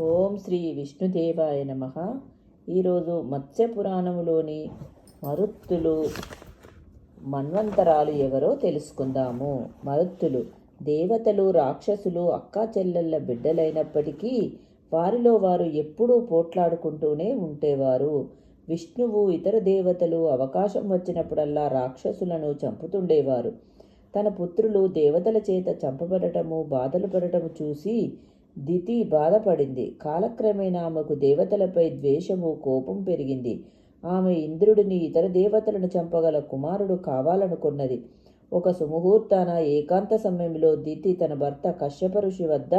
ఓం శ్రీ విష్ణుదేవాయ నమ. ఈరోజు మత్స్య పురాణములోని మరుత్తులు మన్వంతరాలు ఎవరో తెలుసుకుందాము. మరుత్తులు దేవతలు రాక్షసులు అక్కా చెల్లెళ్ళ బిడ్డలైనప్పటికీ వారిలో వారు ఎప్పుడూ పోట్లాడుకుంటూనే ఉండేవారు. విష్ణువు ఇతర దేవతలు అవకాశం వచ్చినప్పుడల్లా రాక్షసులను చంపుతుండేవారు. తన పుత్రులు దేవతల చేత చంపబడటము బాధలు పడటము చూసి దితి బాధపడింది. కాలక్రమేణా ఆమెకు దేవతలపై ద్వేషము కోపం పెరిగింది. ఆమె ఇంద్రుడిని ఇతర దేవతలను చంపగల కుమారుడు కావాలనుకున్నది. ఒక సుముహూర్తాన ఏకాంత సమయంలో దితి తన భర్త కశ్యప ఋషి వద్ద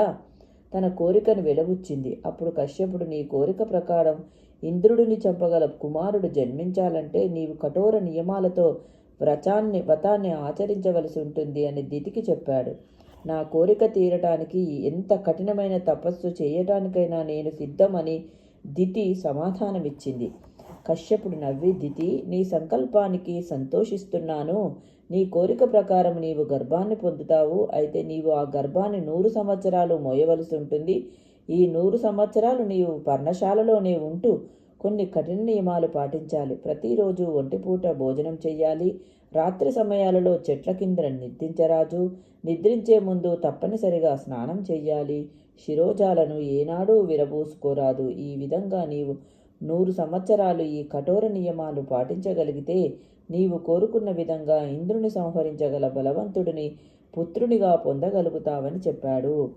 తన కోరికను వెలబుచ్చింది. అప్పుడు కశ్యపుడు నీ కోరిక ప్రకారం ఇంద్రుడిని చంపగల కుమారుడు జన్మించాలంటే నీవు కఠోర నియమాలతో వ్రతాన్ని వ్రతాన్ని ఆచరించవలసి ఉంటుంది అని దితికి చెప్పాడు. నా కోరిక తీరటానికి ఎంత కఠినమైన తపస్సు చేయటానికైనా నేను సిద్ధమని దితి సమాధానమిచ్చింది. కశ్యపుడు నవ్వి దితి నీ సంకల్పానికి సంతోషిస్తున్నాను. నీ కోరిక ప్రకారం నీవు గర్భాన్ని పొందుతావు. అయితే నీవు ఆ గర్భాన్ని నూరు సంవత్సరాలు మోయవలసి ఉంటుంది. ఈ నూరు సంవత్సరాలు నీవు పర్ణశాలలోనే ఉంటూ కొన్ని కఠిన నియమాలు పాటించాలి. ప్రతిరోజు ఒంటిపూట భోజనం చేయాలి రాత్రి సమయాలలో చెట్ల కింద నిద్రించరాజు. నిద్రించే ముందు తప్పనిసరిగా స్నానం చెయ్యాలి. శిరోజాలను ఏనాడూ విరబూసుకోరాదు. ఈ విధంగా నీవు నూరు సంవత్సరాలు ఈ కఠోర నియమాలు పాటించగలిగితే నీవు కోరుకున్న విధంగా ఇంద్రుని సంహరించగల బలవంతుడిని పుత్రునిగా పొందగలుగుతావని చెప్పాడు.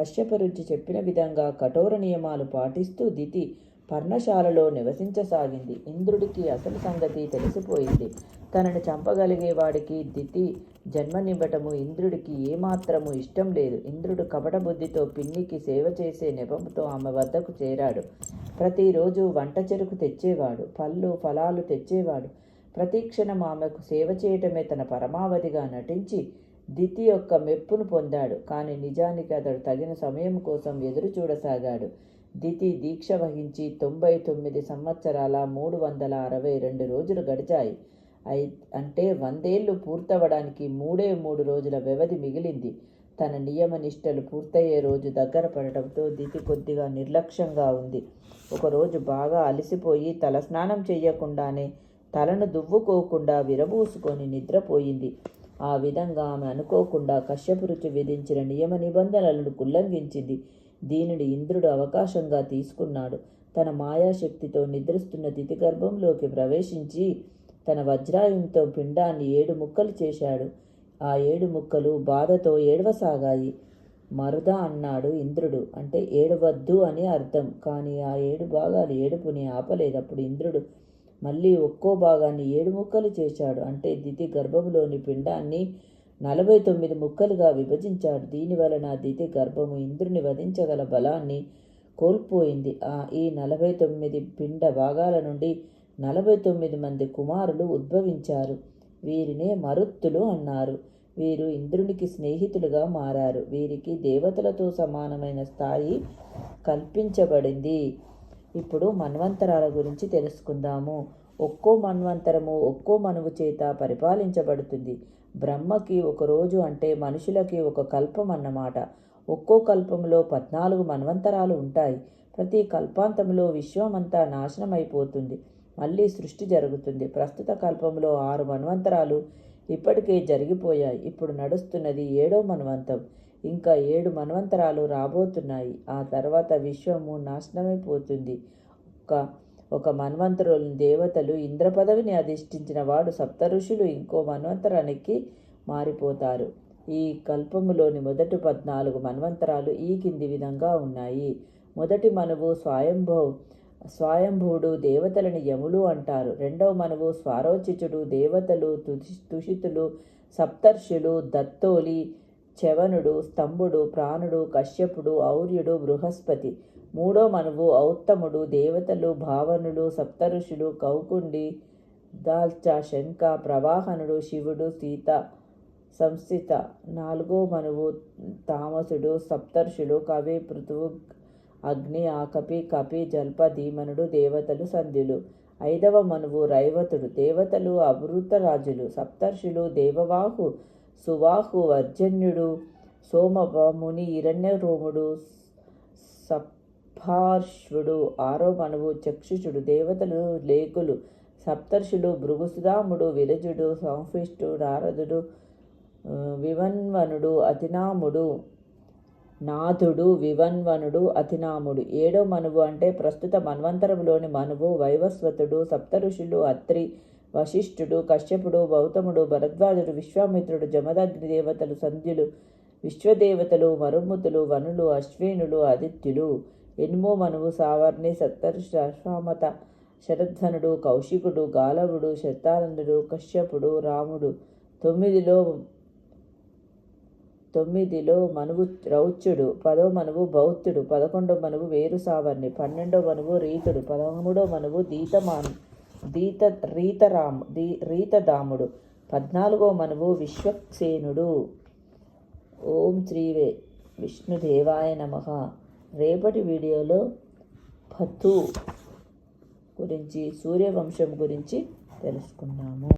కశ్యపరుచి చెప్పిన విధంగా కఠోర నియమాలు పాటిస్తూ దితి పర్ణశాలలో నివసించసాగింది. ఇంద్రుడికి అసలు సంగతి తెలిసిపోయింది. తనను చంపగలిగేవాడికి దితి జన్మనివ్వటము ఇంద్రుడికి ఏమాత్రము ఇష్టం లేదు. ఇంద్రుడు కపట బుద్ధితో పిన్నికి సేవ చేసే నెపంతో ఆమె వద్దకు చేరాడు. ప్రతిరోజు వంట చెరుకు తెచ్చేవాడు. పళ్ళు ఫలాలు తెచ్చేవాడు. ప్రతిక్షణం ఆమెకు సేవ చేయటమే తన పరమావధిగా నటించి దితి యొక్క మెప్పును పొందాడు. కానీ నిజానికి అతడు తగిన సమయం కోసం ఎదురు చూడసాగాడు దితి దీక్ష వహించి తొంభై తొమ్మిది సంవత్సరాల మూడు వందల అరవై రెండు రోజులు గడిచాయి. అయి అంటే వందేళ్ళు పూర్తవడానికి మూడే మూడు రోజుల వ్యవధి మిగిలింది. తన నియమ నిష్టలు పూర్తయ్యే రోజు దగ్గర పడటంతో దితి కొద్దిగా నిర్లక్ష్యంగా ఉంది. ఒకరోజు బాగా అలసిపోయి తలస్నానం చేయకుండానే తలను దువ్వుకోకుండా విరబూసుకొని నిద్రపోయింది. ఆ విధంగా ఆమె అనుకోకుండా కశ్యపు రుచి విధించిన నియమ నిబంధనలను ఉల్లంఘించింది. దీనిని ఇంద్రుడు అవకాశంగా తీసుకున్నాడు. తన మాయాశక్తితో నిద్రిస్తున్న తిథి గర్భంలోకి ప్రవేశించి తన వజ్రాయుంతో పిండాన్ని ఏడు ముక్కలు చేశాడు. ఆ ఏడు ముక్కలు బాధతో ఏడవసాగాయి. మరుద అన్నాడు ఇంద్రుడు. అంటే ఏడవద్దు అని అర్థం. కానీ ఆ ఏడు భాగాలు ఏడుపుని ఆపలేదప్పుడు ఇంద్రుడు మళ్ళీ ఒక్కో భాగాన్ని ఏడు ముక్కలు చేశాడు. అంటే దితి గర్భంలోని పిండాన్ని నలభై తొమ్మిది ముక్కలుగా విభజించాడు. దీని వలన దితి గర్భము ఇంద్రుని వధించగల బలాన్ని కోల్పోయింది. ఆ ఈ నలభై తొమ్మిది పిండ భాగాల నుండి నలభై తొమ్మిది మంది కుమారులు ఉద్భవించారు. వీరినే మరుత్తులు అన్నారు. వీరు ఇంద్రునికి స్నేహితులుగా మారారు. వీరికి దేవతలతో సమానమైన స్థాయి కల్పించబడింది. ఇప్పుడు మన్వంతరాల గురించి తెలుసుకుందాము. ఒక్కో మన్వంతరము ఒక్కో మనువు చేత పరిపాలించబడుతుంది. బ్రహ్మకి ఒక రోజు అంటే మనుషులకి ఒక కల్పం అన్నమాట. ఒక్కో కల్పంలో పద్నాలుగు మన్వంతరాలు ఉంటాయి. ప్రతి కల్పాంతంలో విశ్వమంతా నాశనం అయిపోతుంది మళ్ళీ సృష్టి జరుగుతుంది. ప్రస్తుత కల్పంలో ఆరు మన్వంతరాలు ఇప్పటికే జరిగిపోయాయి. ఇప్పుడు నడుస్తున్నది ఏడో మన్వంతం. ఇంకా ఏడు మన్వంతరాలు రాబోతున్నాయి. ఆ తర్వాత విశ్వము నాశనమైపోతుంది. ఒక ఒక మన్వంతరులను దేవతలు ఇంద్ర పదవిని అధిష్ఠించిన వాడు సప్త ఋషులు ఇంకో మన్వంతరానికి మారిపోతారు. ఈ కల్పములోని మొదటి పద్నాలుగు మన్వంతరాలు ఈ కింది విధంగా ఉన్నాయి. మొదటి మనువు స్వయంభో స్వయంభువుడు దేవతలని యములు అంటారు. రెండవ మనువు స్వారోచిచుడు దేవతలు తుషి తుషితులు సప్తర్షులు దత్తోలి చవనుడు స్తంభుడు ప్రాణుడు కశ్యపుడు ఔర్యుడు బృహస్పతి. మూడో మనువు ఔత్తముడు దేవతలు భావనుడు సప్తఋషులు కౌకుండి దాల్చ శంఖ ప్రవాహనుడు శివుడు సీత సంస్థిత. నాలుగో మనువు తామసుడు సప్తర్షులు కవి పృథువు అగ్ని ఆకపి కపి జల్ప ధీమనుడు దేవతలు సంధ్యులు. ఐదవ మనువు రైవతుడు దేవతలు అమృతరాజులు సప్తర్షులు దేవవాహు సువాహు వర్జన్యుడు సోమవ ముని హిరణ్యరోముడు సప్ పార్శ్వుడు ఆరో చక్షుషుడు దేవతలు లేకులు సప్తర్షులు భృగుసుదాముడు విరజుడు సంఫిష్టు నారదుడు వివన్వనుడు అతినాముడు నాథుడు వివన్వనుడు అతినాముడు. ఏడో మనువు అంటే ప్రస్తుత మన్వంతరములోని మనువు వైవస్వతుడు సప్తఋషులు అత్రి వశిష్ఠుడు కశ్యపుడు గౌతముడు భరద్వాజుడు విశ్వామిత్రుడు జమదగ్ని దేవతలు సంధ్యులు విశ్వదేవతలు మరుముతులు వనులు అశ్వినులు ఆదిత్యులు. ఎనిమో మనువు సావర్ణి సప్తఋషి అశ్వామత శరధ్వనుడు కౌశికుడు గాలవుడు శతానందుడు కశ్యపుడు రాముడు. తొమ్మిదిలో తొమ్మిదిలో మనువు రౌచ్యుడు పదో మనువు బౌద్ధుడు పదకొండో మనువు వేరు సావర్ణి పన్నెండో మనువు రీతుడు పదమూడో మనువు దీతమాన్ దీత రీతరాము దీ రీతదాముడు పద్నాలుగో మనువు విశ్వక్సేనుడు. ఓం శ్రీవే విష్ణుదేవాయ నమః. రేపటి వీడియోలో పతు గురించి సూర్యవంశం గురించి తెలుసుకున్నాము